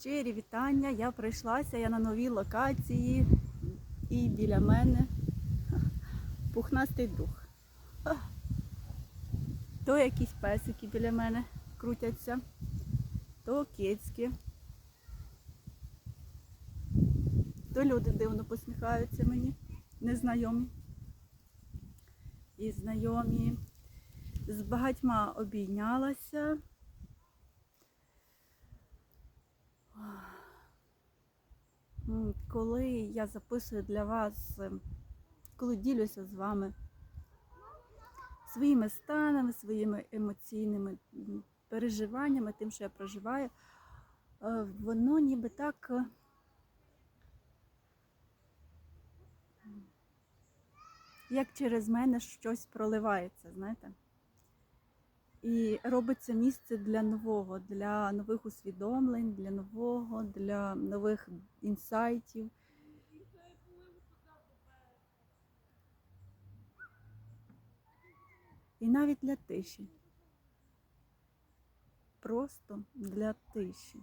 Щирі вітання. Я прийшлася, я на новій локації і біля мене пухнастий друг. Ах. То якісь песики біля мене крутяться, то кицьки. То люди дивно посміхаються мені, незнайомі. І знайомі. З багатьма обійнялася. Коли я записую для вас, ем, коли ділюся з вами своїми станами, своїми емоційними переживаннями, тим, що я проживаю, е, воно ніби так. е, Як через мене щось проливається, знаєте? І робиться місце для нового, для нових усвідомлень, для нового, для нових інсайтів. І навіть для тиші. Просто для тиші.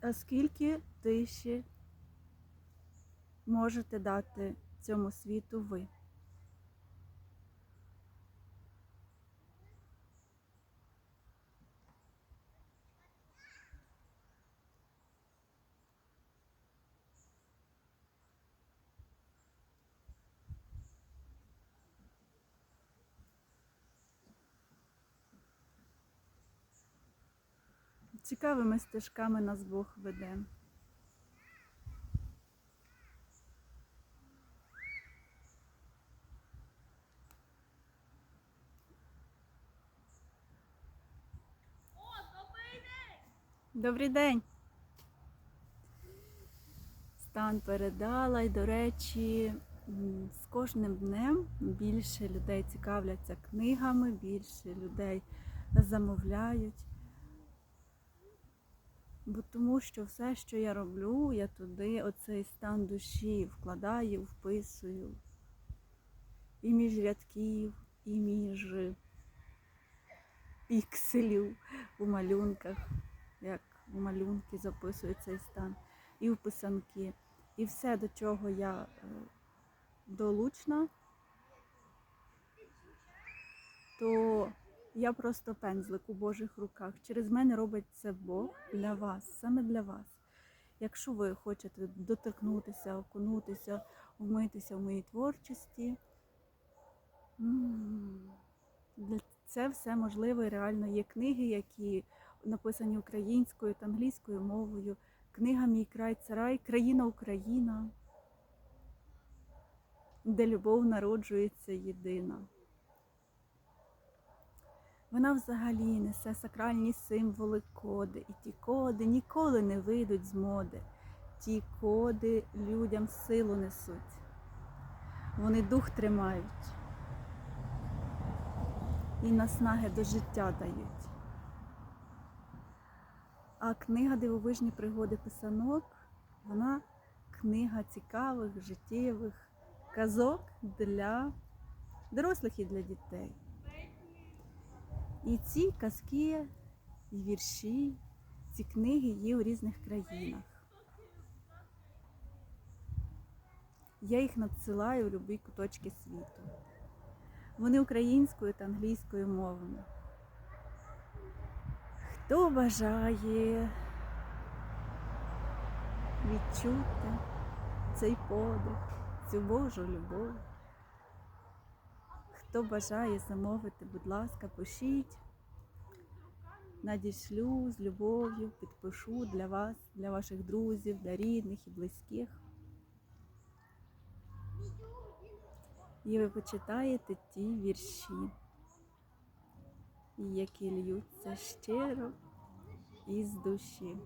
А скільки тиші можете дати цьому світу ви? Цікавими стежками нас Бог веде. Добрий день. Стан передала, і, до речі, з кожним днем більше людей цікавляться книгами, більше людей замовляють. Бо тому що все, що я роблю, я туди оцей стан душі вкладаю, вписую. І між рядків, і між пікселів у малюнках, як у малюнки записую цей стан, і в писанки. І все, до чого я е, долучна, то я просто пензлик у Божих руках. Через мене робить це Бог для вас, саме для вас. Якщо ви хочете доторкнутися, окунутися, вмитися в моїй творчості, це все можливо і реально. Є книги, які написані українською та англійською мовою. Книга Мій край це рай, країна Україна, де любов народжується єдина. Вона взагалі несе сакральні символи коди, і ті коди ніколи не вийдуть з моди. Ті коди людям силу несуть. Вони дух тримають і наснаги до життя дають. А книга Дивовижні пригоди писанок, вона книга цікавих, життєвих казок для дорослих і для дітей. І ці казки, і вірші, ці книги є у різних країнах. Я їх надсилаю в будь-які куточки світу. Вони українською та англійською мовами. Хто бажає відчути цей подих, цю Божу любов? Хто бажає замовити, будь ласка, пишіть. Надішлю з любов'ю, підпишу для вас, для ваших друзів, для рідних і близьких. І ви почитаєте ті вірші, які льються щиро із душі.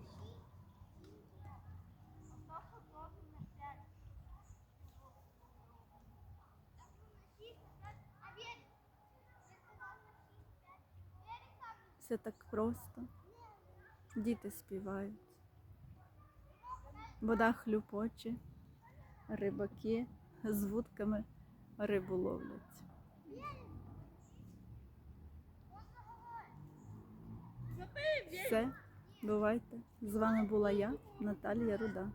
Все так просто. Діти співають. Вода хлюпоче, рибаки з вудками рибу ловлять. Все, бувайте. З вами була я, Наталія Руда.